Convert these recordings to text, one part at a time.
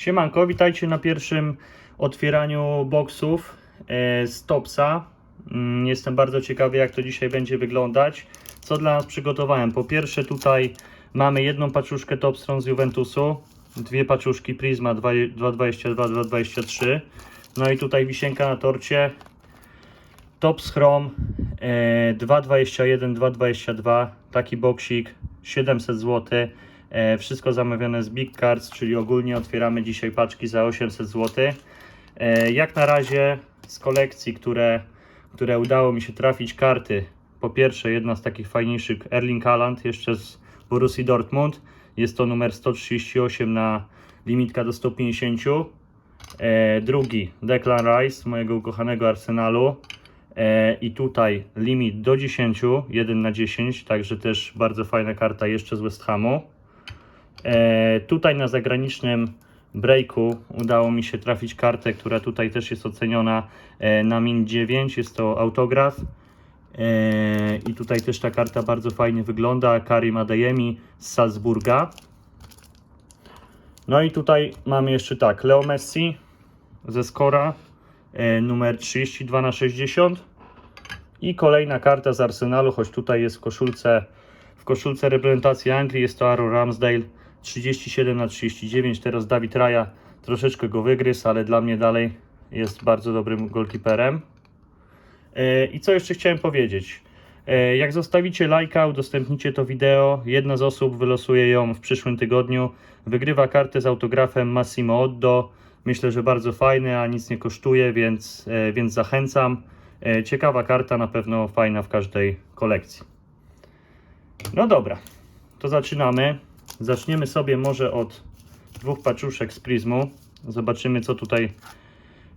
Siemanko, witajcie na pierwszym otwieraniu boksów e, z Topsa. Mm, Jestem bardzo ciekawy jak to dzisiaj będzie wyglądać. Co dla nas przygotowałem? Po pierwsze tutaj mamy jedną paczuszkę Topstron z Juventusu, dwie paczuszki Prisma 222, 223. No i tutaj wisienka na torcie Tops Chrome e, 221, 222, taki boksik 700 zł. E, wszystko zamawiane z Big Cards, czyli ogólnie otwieramy dzisiaj paczki za 800 zł. E, jak na razie z kolekcji, które, które udało mi się trafić karty. Po pierwsze, jedna z takich fajniejszych Erling Haaland, jeszcze z Borussii Dortmund. Jest to numer 138 na limitka do 150. E, drugi Declan Rice mojego ukochanego Arsenalu. I tutaj limit do 10, 1 na 10, także też bardzo fajna karta jeszcze z West Hamu. E, tutaj na zagranicznym breaku udało mi się trafić kartę, która tutaj też jest oceniona e, na min 9. Jest to autograf. E, I tutaj też ta karta bardzo fajnie wygląda. Karim Adeyemi z Salzburga. No i tutaj mamy jeszcze tak, Leo Messi ze Skora, e, numer 32 na 60 i kolejna karta z Arsenalu, choć tutaj jest w koszulce, w koszulce reprezentacji Anglii, jest to Aaron Ramsdale 37 na 39, teraz Dawid Raja troszeczkę go wygryzł, ale dla mnie dalej jest bardzo dobrym golkiperem. E, I co jeszcze chciałem powiedzieć? E, Jak zostawicie lajka, udostępnicie to wideo, jedna z osób wylosuje ją w przyszłym tygodniu. Wygrywa kartę z autografem Massimo Oddo. Myślę, że bardzo fajny, a nic nie kosztuje, więc, e, więc zachęcam. Ciekawa karta, na pewno fajna w każdej kolekcji. No dobra, to zaczynamy. Zaczniemy sobie może od dwóch paczuszek z Prismu. Zobaczymy, co tutaj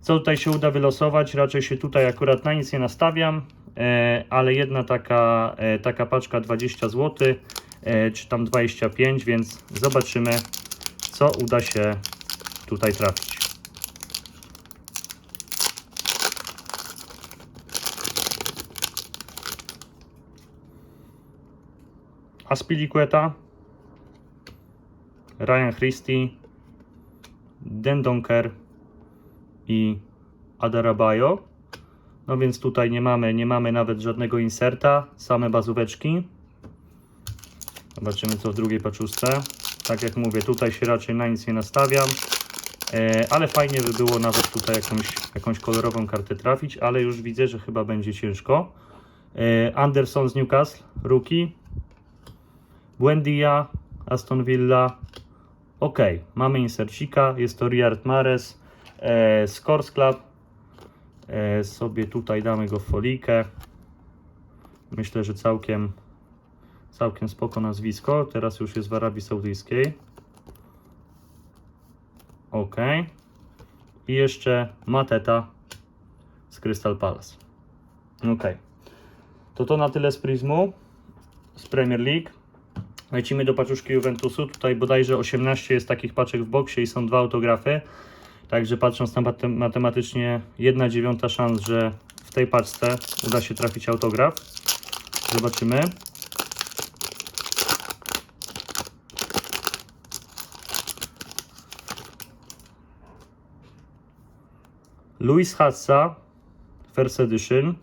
co tutaj się uda wylosować. Raczej się tutaj akurat na nic nie nastawiam, e, ale jedna taka, e, taka paczka 20 zł, e, czy tam 25, więc zobaczymy, co uda się tutaj trafić. Aspilicueta, Ryan Christie, Dendonker, i Adarabayo. No więc tutaj nie mamy, nie mamy nawet żadnego inserta, same bazóweczki. Zobaczymy co w drugiej paczuszce. Tak jak mówię, tutaj się raczej na nic nie nastawiam, e, ale fajnie by było nawet tutaj jakąś, jakąś kolorową kartę trafić, ale już widzę, że chyba będzie ciężko. E, Anderson z Newcastle, rookie. Buendia, Aston Villa. Ok, mamy insercika, jest to Riyad Mahrez e, Scores Club. E, sobie tutaj damy go w folikę. Myślę, że całkiem całkiem spoko nazwisko. Teraz już jest w Arabii Saudyjskiej. Ok. I jeszcze Mateta z Crystal Palace. Ok. To to na tyle z Prismu, z Premier League. Lecimy do paczuszki Juventusu. Tutaj bodajże 18 jest takich paczek w boksie i są dwa autografy. Także patrząc na matem- matematycznie, 1 dziewiąta szans, że w tej paczce uda się trafić autograf. Zobaczymy. Louis Hassa, First Edition.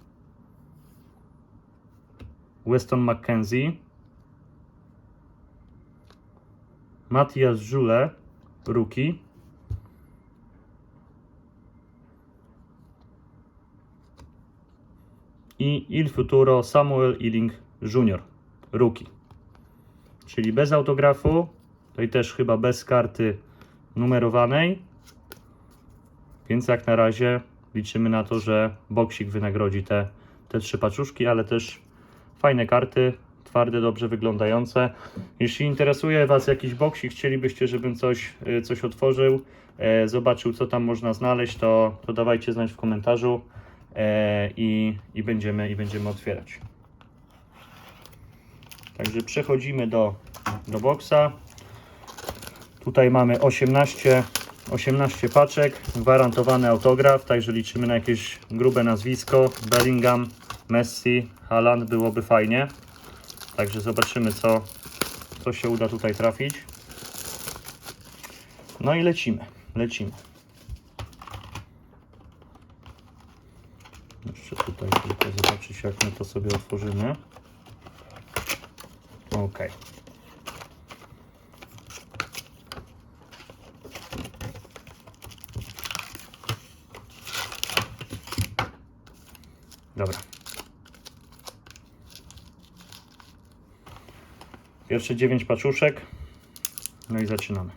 Weston McKenzie. Matthias Żule, rookie. i Il Futuro Samuel Ealing Jr. Rookie. Czyli bez autografu, to i też chyba bez karty numerowanej. Więc jak na razie liczymy na to, że boksik wynagrodzi te, te trzy paczuszki, ale też fajne karty, twarde, dobrze wyglądające. Jeśli interesuje Was jakiś boksik, chcielibyście, żebym coś, y, coś otworzył, e, zobaczył co tam można znaleźć, to, to dawajcie znać w komentarzu e, i, i, będziemy, i będziemy otwierać. Także przechodzimy do, do boksa. Tutaj mamy 18, 18 paczek, gwarantowany autograf, także liczymy na jakieś grube nazwisko. Bellingham, Messi, Haaland byłoby fajnie. Także zobaczymy co, co się uda tutaj trafić. No i lecimy. lecimy. Jeszcze tutaj tylko zobaczyć, jak my to sobie otworzymy. Ok. Dobra. Pierwsze 9 paczuszek. No i zaczynamy.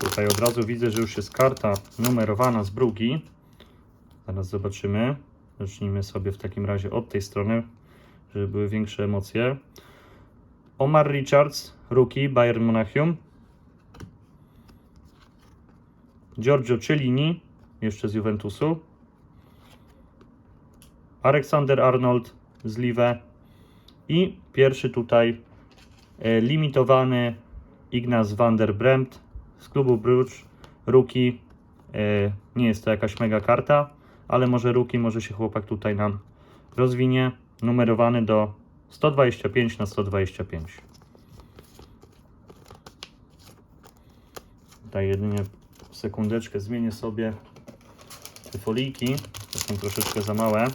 Tutaj od razu widzę, że już jest karta numerowana z brugi. Zaraz zobaczymy. Zacznijmy sobie w takim razie od tej strony, żeby były większe emocje. Omar Richards, rookie, Bayern Monachium. Giorgio Cellini, jeszcze z Juventusu. Alexander Arnold z Live. I pierwszy tutaj e, limitowany Ignaz van der Bremt z klubu Bruges. Rookie. Nie jest to jakaś mega karta, ale może rookie, może się chłopak tutaj nam rozwinie. Numerowany do 125 na 125. Tutaj jedynie sekundeczkę zmienię sobie te foliki. To są troszeczkę za małe.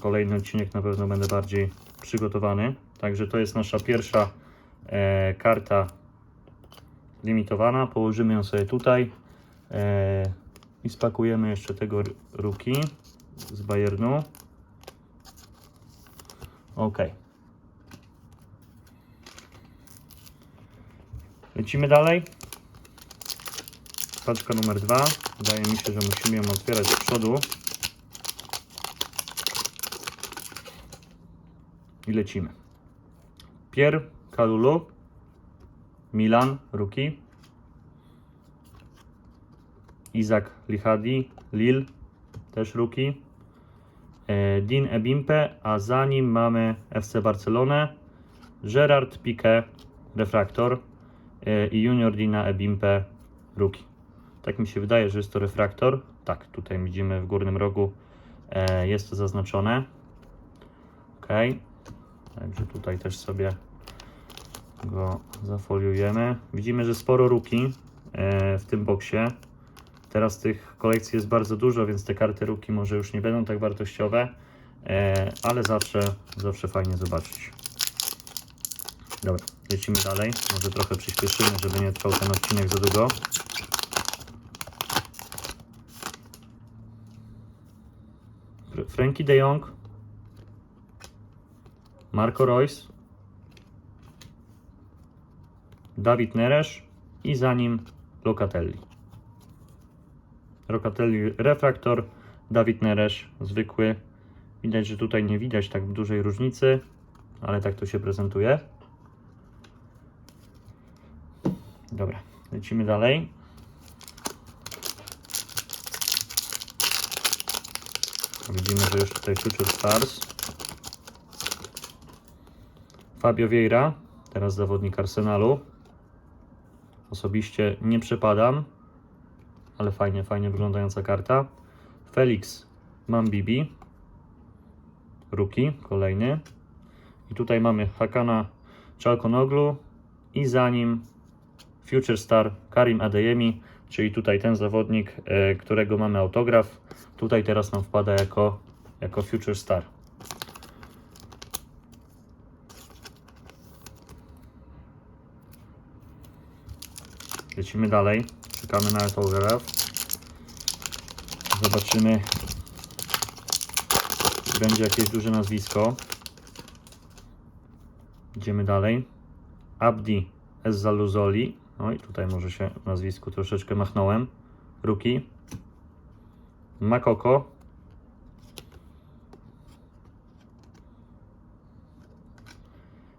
Kolejny odcinek na pewno będę bardziej przygotowany. Także to jest nasza pierwsza e, karta limitowana. Położymy ją sobie tutaj e, i spakujemy jeszcze tego ruki z Bayernu. Ok. Lecimy dalej. Paczka numer dwa. Wydaje mi się, że musimy ją otwierać z przodu. I lecimy. Pier Kalulu, Milan, Ruki. Izak Lichadi, Lil, też Ruki. E, Din Ebimpe, a za nim mamy FC Barcelonę, Gerard Piqué, Refraktor e, i Junior Dina Ebimpe, Ruki. Tak mi się wydaje, że jest to refraktor. Tak, tutaj widzimy w górnym rogu e, jest to zaznaczone. Ok. Także tutaj też sobie go zafoliujemy. Widzimy, że sporo ruki e, w tym boksie. Teraz tych kolekcji jest bardzo dużo, więc te karty ruki może już nie będą tak wartościowe, e, ale zawsze, zawsze fajnie zobaczyć. Dobra, lecimy dalej. Może trochę przyspieszymy, żeby nie trwał ten odcinek za długo. Fr- Frankie de Jong, Marco Reus, Dawid Neres i za nim Locatelli. Locatelli refraktor, Dawid Neres zwykły. Widać, że tutaj nie widać tak dużej różnicy, ale tak to się prezentuje. Dobra, lecimy dalej. Widzimy, że już tutaj Future Stars. Fabio Vieira, teraz zawodnik Arsenalu. Osobiście nie przepadam, ale fajnie, fajnie wyglądająca karta. Felix Mambibi, Ruki, kolejny. I tutaj mamy Hakana Chalkonoglu i za nim Future Star Karim Adeyemi, czyli tutaj ten zawodnik, e, którego mamy autograf. Tutaj teraz nam wpada jako, jako Future Star. Lecimy dalej. Czekamy na autograf. Zobaczymy, czy będzie jakieś duże nazwisko. Idziemy dalej. Abdi Ezzaluzoli. No i tutaj może się nazwisku troszeczkę machnąłem. Ruki. Makoko.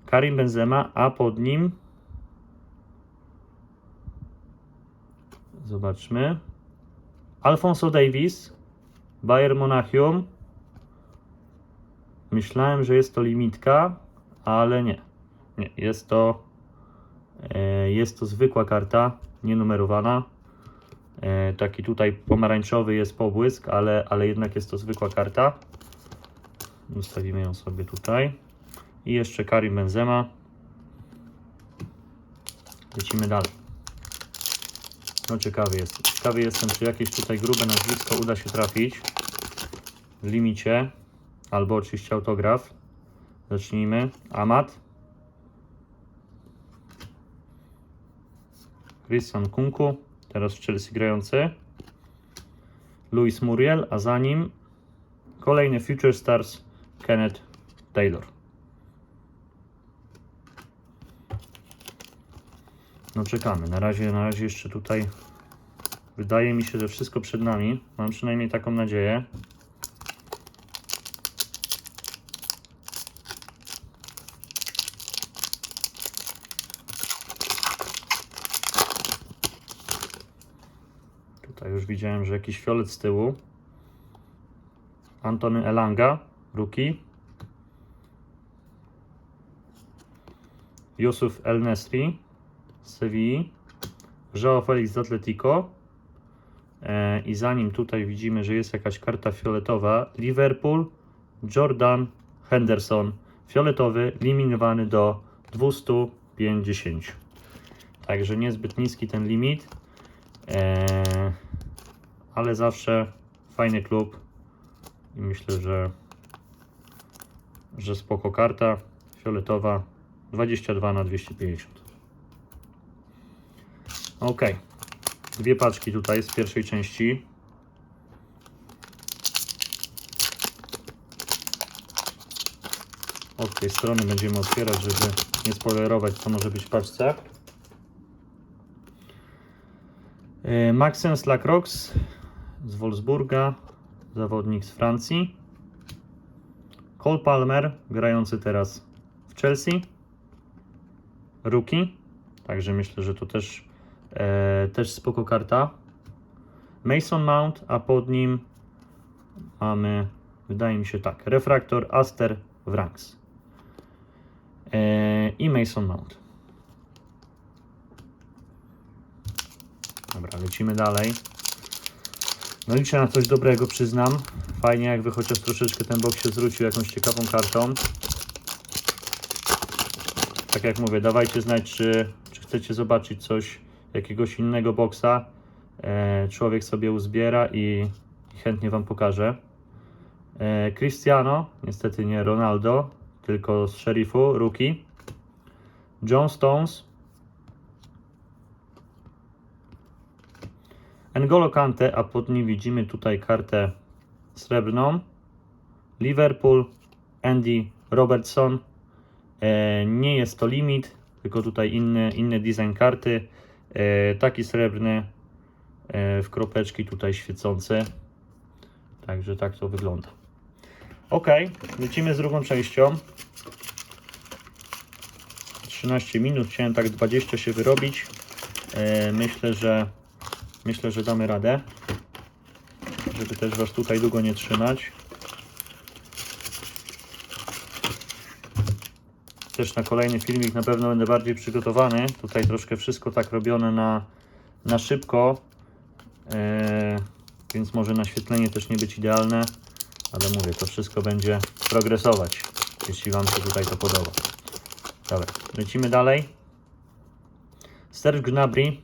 Karim Benzema, a pod nim zobaczmy Alfonso Davis Bayern Monachium myślałem, że jest to limitka ale nie, nie jest to e, jest to zwykła karta nienumerowana e, taki tutaj pomarańczowy jest pobłysk ale, ale jednak jest to zwykła karta Ustawimy ją sobie tutaj. I jeszcze Karim Benzema. Lecimy dalej. No ciekawy jestem. Ciekawy jestem, czy jakieś tutaj grube nazwisko uda się trafić w limicie. Albo oczywiście autograf. Zacznijmy. Amat. Christian Kunku. Teraz w Chelsea grający. Luis Muriel, a za nim kolejny Future Stars Kenneth Taylor. No czekamy. Na razie, na razie jeszcze tutaj wydaje mi się, że wszystko przed nami. Mam przynajmniej taką nadzieję. Tutaj już widziałem, że jakiś fiolet z tyłu. Antony Elanga, rookie. Yusuf El Nesri z. Joao Felix z Atletico. E, I za nim tutaj widzimy, że jest jakaś karta fioletowa. Liverpool, Jordan Henderson. Fioletowy, limitowany do 250. Także niezbyt niski ten limit. E, ale zawsze fajny klub i myślę, że, że spoko karta fioletowa 22 na 250. Ok, dwie paczki tutaj z pierwszej części. Od tej strony będziemy otwierać, żeby nie spoilerować, co może być w paczce. E, Maxence Lacroix z Wolfsburga, zawodnik z Francji. Cole Palmer, grający teraz w Chelsea. Rookie, także myślę, że to też, też spoko karta. Mason Mount, a pod nim mamy, wydaje mi się tak, Refraktor Aster Wranks e, i Mason Mount. Dobra, lecimy dalej. No liczę na coś dobrego, przyznam. Fajnie, jakby chociaż troszeczkę ten bok się zwrócił jakąś ciekawą kartą. Tak jak mówię, dawajcie znać, czy, czy chcecie zobaczyć coś, jakiegoś innego boksa. E, człowiek sobie uzbiera i, chętnie Wam pokażę. E, Cristiano, niestety nie Ronaldo, tylko z szeryfu, rookie. John Stones, N'Golo Kante, a pod nim widzimy tutaj kartę srebrną. Liverpool, Andy Robertson. E, nie jest to limit, tylko tutaj inny, inny design karty. E, taki srebrny e, w kropeczki tutaj świecący. Także tak to wygląda. Ok, lecimy z drugą częścią. 13 minut, chciałem tak 20 się wyrobić. E, myślę, że Myślę, że damy radę, żeby też Was tutaj długo nie trzymać. Też na kolejny filmik na pewno będę bardziej przygotowany. Tutaj troszkę wszystko tak robione na, na szybko, e, więc może naświetlenie też nie być idealne, ale mówię, to wszystko będzie progresować, jeśli Wam się tutaj to podoba. Dobra, lecimy dalej. Serge Gnabry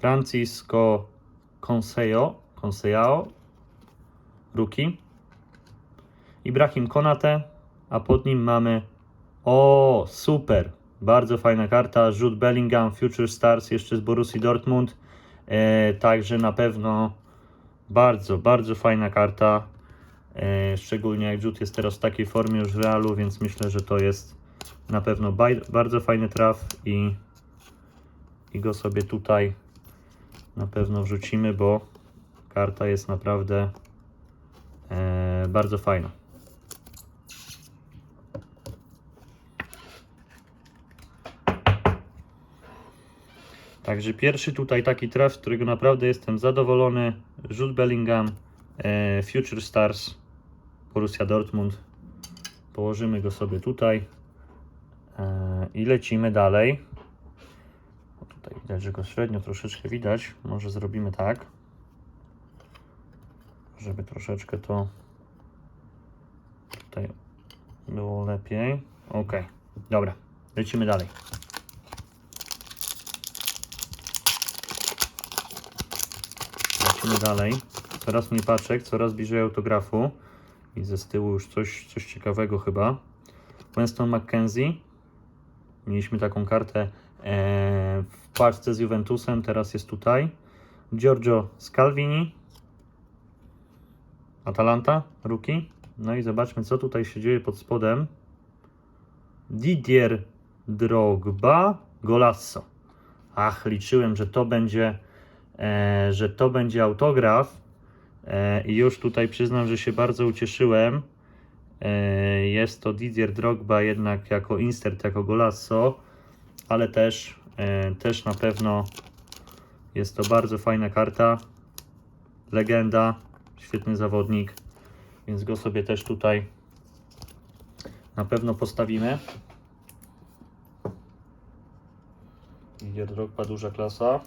Francisco Consejo, Consejao, Ruki, Ibrahim Konate, a pod nim mamy, o super, bardzo fajna karta, Jude Bellingham, Future Stars, jeszcze z Borussii Dortmund, e, także na pewno bardzo, bardzo fajna karta, e, szczególnie jak Jude jest teraz w takiej formie już w realu, więc myślę, że to jest na pewno bardzo fajny traf i, i go sobie tutaj na pewno wrzucimy, bo karta jest naprawdę e, bardzo fajna. Także pierwszy tutaj taki traf, z którego naprawdę jestem zadowolony. Jude Bellingham, e, Future Stars, Borussia Dortmund. Położymy go sobie tutaj e, i lecimy dalej. Tutaj widać, że go średnio troszeczkę widać. Może zrobimy tak, żeby troszeczkę to tutaj było lepiej. Ok, dobra, lecimy dalej. Lecimy dalej. Coraz mniej paczek, coraz bliżej autografu. Widzę z tyłu już coś, coś ciekawego chyba. Winston McKenzie. Mieliśmy taką kartę e, w paczce z Juventusem, teraz jest tutaj. Giorgio Scalvini. Atalanta, Ruki. No i zobaczmy, co tutaj się dzieje pod spodem. Didier Drogba Golasso. Ach, liczyłem, że to będzie, że to będzie autograf. E, I już tutaj przyznam, że się bardzo ucieszyłem. E, jest to Didier Drogba jednak jako insert, jako Golasso, ale też, e, też na pewno jest to bardzo fajna karta. Legenda, świetny zawodnik, więc go sobie też tutaj na pewno postawimy. Didier Drogba, duża klasa.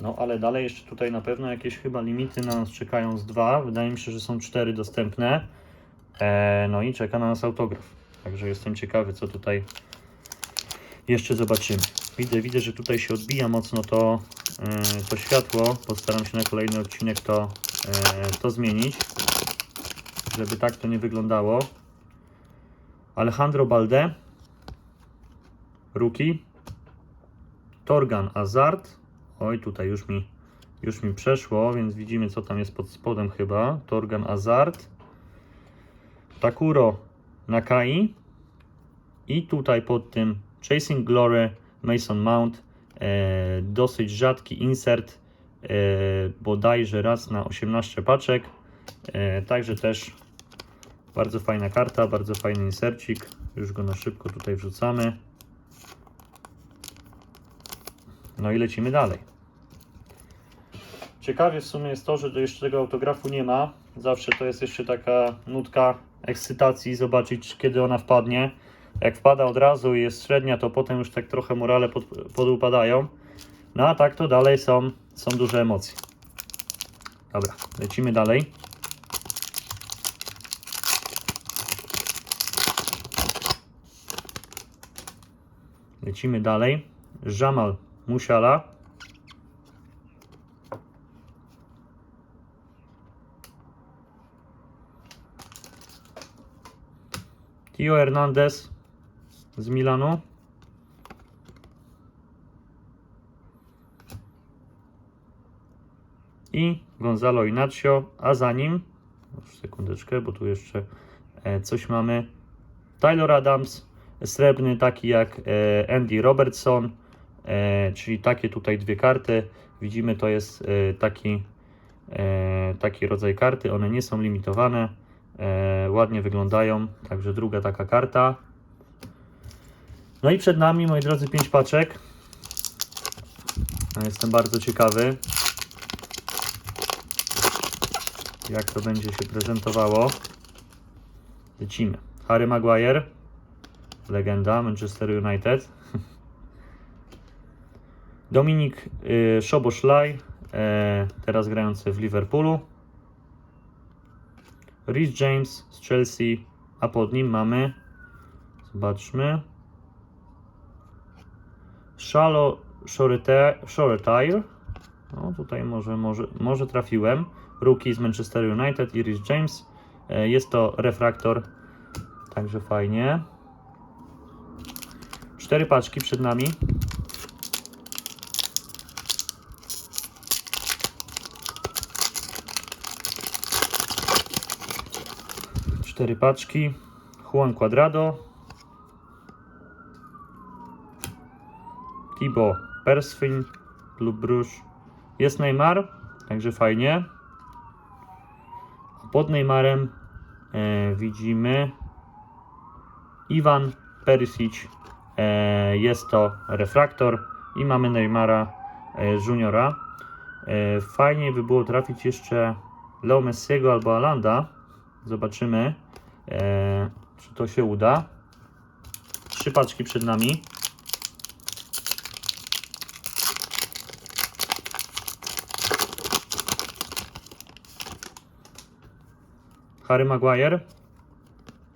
No ale dalej jeszcze tutaj na pewno jakieś chyba limity na nas czekają z dwa. Wydaje mi się, że są cztery dostępne. E, no i czeka na nas autograf. Także jestem ciekawy, co tutaj jeszcze zobaczymy. Widzę, widzę, że tutaj się odbija mocno to, e, to światło. Postaram się na kolejny odcinek to, e, to zmienić, żeby tak to nie wyglądało. Alejandro Balde, Ruki, Torgan Azard. Oj, tutaj już mi, już mi przeszło, więc widzimy, co tam jest pod spodem chyba. Torgan Azard. Takuro Nakai. I tutaj pod tym Chasing Glory Mason Mount. E, dosyć rzadki insert e, bodajże raz na 18 paczek. E, także też bardzo fajna karta, bardzo fajny insercik. Już go na szybko tutaj wrzucamy no i lecimy dalej ciekawie w sumie jest to, że jeszcze tego autografu nie ma zawsze to jest jeszcze taka nutka ekscytacji, zobaczyć kiedy ona wpadnie. Jak wpada od razu i jest średnia, to potem już tak trochę morale pod, podupadają. No a tak to dalej są, są duże emocje. Dobra, lecimy dalej. Lecimy dalej. Jamal Musiala. Tio Hernandez z Milanu. I Gonzalo Inacio, a za nim, sekundeczkę, bo tu jeszcze e, coś mamy. Tyler Adams, srebrny, taki jak e, Andy Robertson, czyli takie tutaj dwie karty. Widzimy, to jest e, taki, e, taki rodzaj karty, one nie są limitowane. E, ładnie wyglądają, także druga taka karta. No i przed nami, moi drodzy, 5 paczek. Jestem bardzo ciekawy, jak to będzie się prezentowało. Lecimy. Harry Maguire, legenda Manchester United. Dominik y, Szoboszlaj, e, teraz grający w Liverpoolu. Rhys James z Chelsea, a pod nim mamy, zobaczmy, Shalo Shoretire. No tutaj może, może, może trafiłem. Rookie z Manchester United i Rhys James. E, Jest to refraktor, także fajnie. Cztery paczki przed nami. Cztery paczki. Juan Cuadrado. Thibaut Persfin lub Bruges. Jest Neymar, także fajnie. Pod Neymarem e, widzimy Iwan Perisic. E, jest to refraktor i mamy Neymara e, juniora. E, fajnie by było trafić jeszcze Leo Messiego albo Alanda. Zobaczymy, e, czy to się uda. Trzy paczki przed nami. Harry Maguire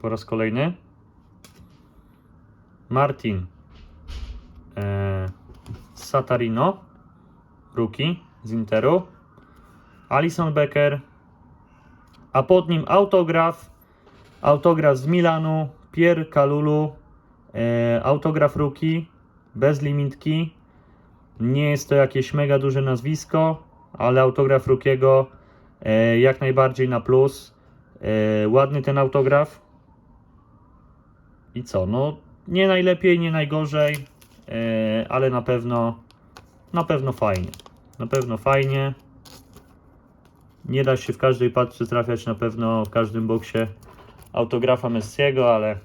po raz kolejny. Martin e, Satarino, rookie z Interu. Alison Becker, a pod nim autograf, autograf z Milanu, Pier Kalulu, e, autograf rookie, bez limitki. Nie jest to jakieś mega duże nazwisko, ale autograf rookiego e, jak najbardziej na plus. E, ładny ten autograf. I co? No, nie najlepiej, nie najgorzej, e, ale na pewno, na pewno fajnie. Na pewno fajnie. Nie da się w każdej paczce trafiać na pewno w każdym boksie autografa Messiego, ale,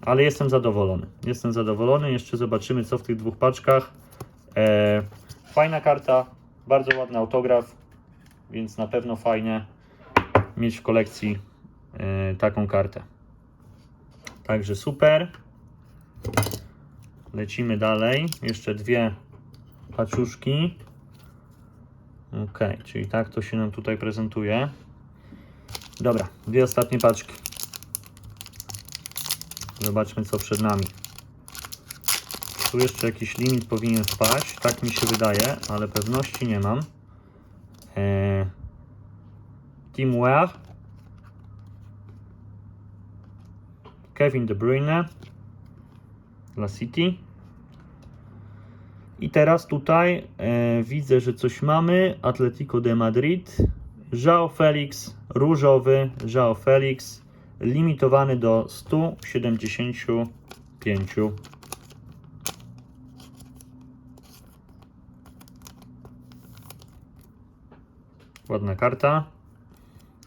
ale jestem zadowolony. Jestem zadowolony. Jeszcze zobaczymy co w tych dwóch paczkach. E, fajna karta, bardzo ładny autograf, więc na pewno fajnie mieć w kolekcji e, taką kartę. Także super. Lecimy dalej. Jeszcze dwie paczuszki. Ok, czyli tak to się nam tutaj prezentuje. Dobra, dwie ostatnie paczki. Zobaczmy co przed nami. Tu jeszcze jakiś limit powinien wpaść, tak mi się wydaje, ale pewności nie mam. Eee, Teamwear. Kevin De Bruyne dla City. I teraz tutaj e, widzę, że coś mamy. Atletico de Madrid. João Felix, różowy. João Felix, limitowany do 175. Ładna karta.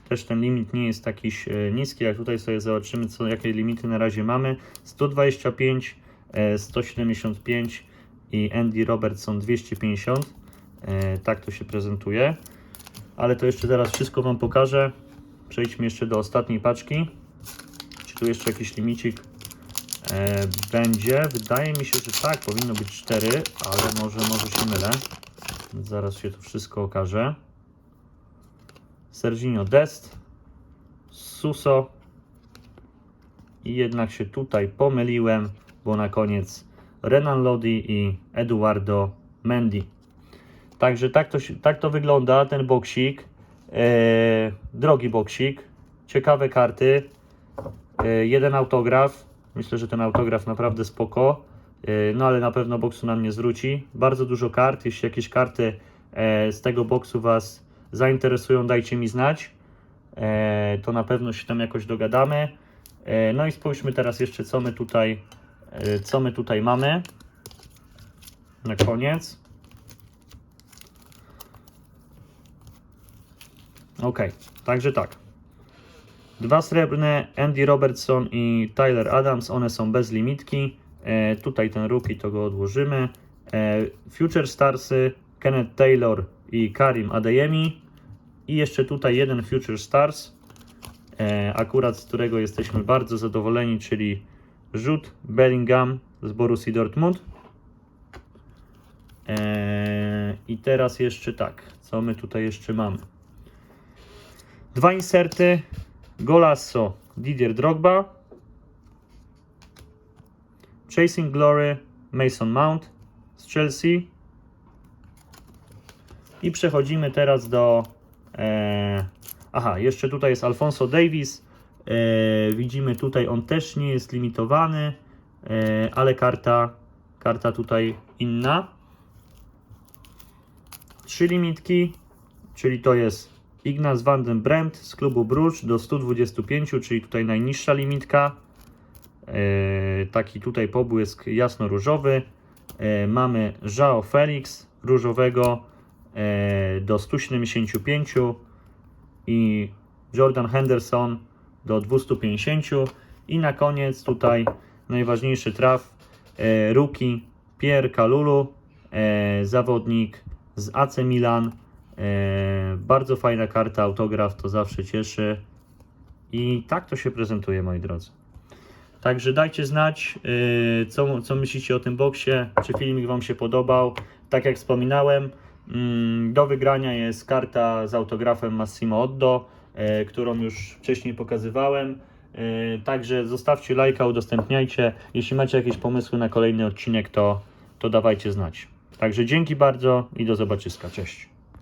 Też ten limit nie jest taki e, niski, jak tutaj sobie zobaczymy, co, jakie limity na razie mamy. 125, e, 175 i Andy Robertson 250. E, tak to się prezentuje. Ale to jeszcze zaraz wszystko Wam pokażę. Przejdźmy jeszcze do ostatniej paczki. Czy tu jeszcze jakiś limicik e, będzie? Wydaje mi się, że tak, powinno być 4, ale może, może się mylę. Zaraz się to wszystko okaże. Serginio Dest, Suso i jednak się tutaj pomyliłem, bo na koniec Renan Lodi i Eduardo Mendy. Także tak to, tak to wygląda ten boksik. E, drogi boksik. Ciekawe karty. E, jeden autograf. Myślę, że ten autograf naprawdę spoko. E, no ale na pewno boksu nam nie zwróci. Bardzo dużo kart. Jeśli jakieś karty z tego boksu Was zainteresują, dajcie mi znać. To na pewno się tam jakoś dogadamy. No i spójrzmy teraz jeszcze, co my tutaj, co my tutaj mamy. Na koniec. Ok, także tak. Dwa srebrne, Andy Robertson i Tyler Adams, one są bez limitki. E, tutaj ten rookie to go odłożymy. E, Future Starsy, Kenneth Taylor i Karim Adeyemi. I jeszcze tutaj jeden Future Stars, e, akurat z którego jesteśmy bardzo zadowoleni, czyli Rzut Bellingham z Borussii Dortmund. E, I teraz jeszcze tak, co my tutaj jeszcze mamy? Dwa inserty, Golasso Didier Drogba, Chasing Glory Mason Mount z Chelsea. I przechodzimy teraz do. E, aha, jeszcze tutaj jest Alfonso Davis. E, widzimy tutaj, on też nie jest limitowany, e, ale karta, karta tutaj inna. Trzy limitki, czyli to jest Ignaz van den z klubu Bruges do 125, czyli tutaj najniższa limitka. E, taki tutaj pobłysk jasno-różowy. Mamy João Felix różowego do 175 i Jordan Henderson do 250 i na koniec tutaj najważniejszy traf e, rookie Pierre Kalulu e, zawodnik z AC Milan e, bardzo fajna karta, autograf to zawsze cieszy i tak to się prezentuje moi drodzy Także dajcie znać, yy, co, co myślicie o tym boksie, czy filmik Wam się podobał. Tak jak wspominałem, mm, do wygrania jest karta z autografem Massimo Oddo. E, którą już wcześniej pokazywałem. E, Także zostawcie lajka, udostępniajcie. Jeśli macie jakieś pomysły na kolejny odcinek, to, to dawajcie znać. Także dzięki bardzo i do zobaczyska. Cześć.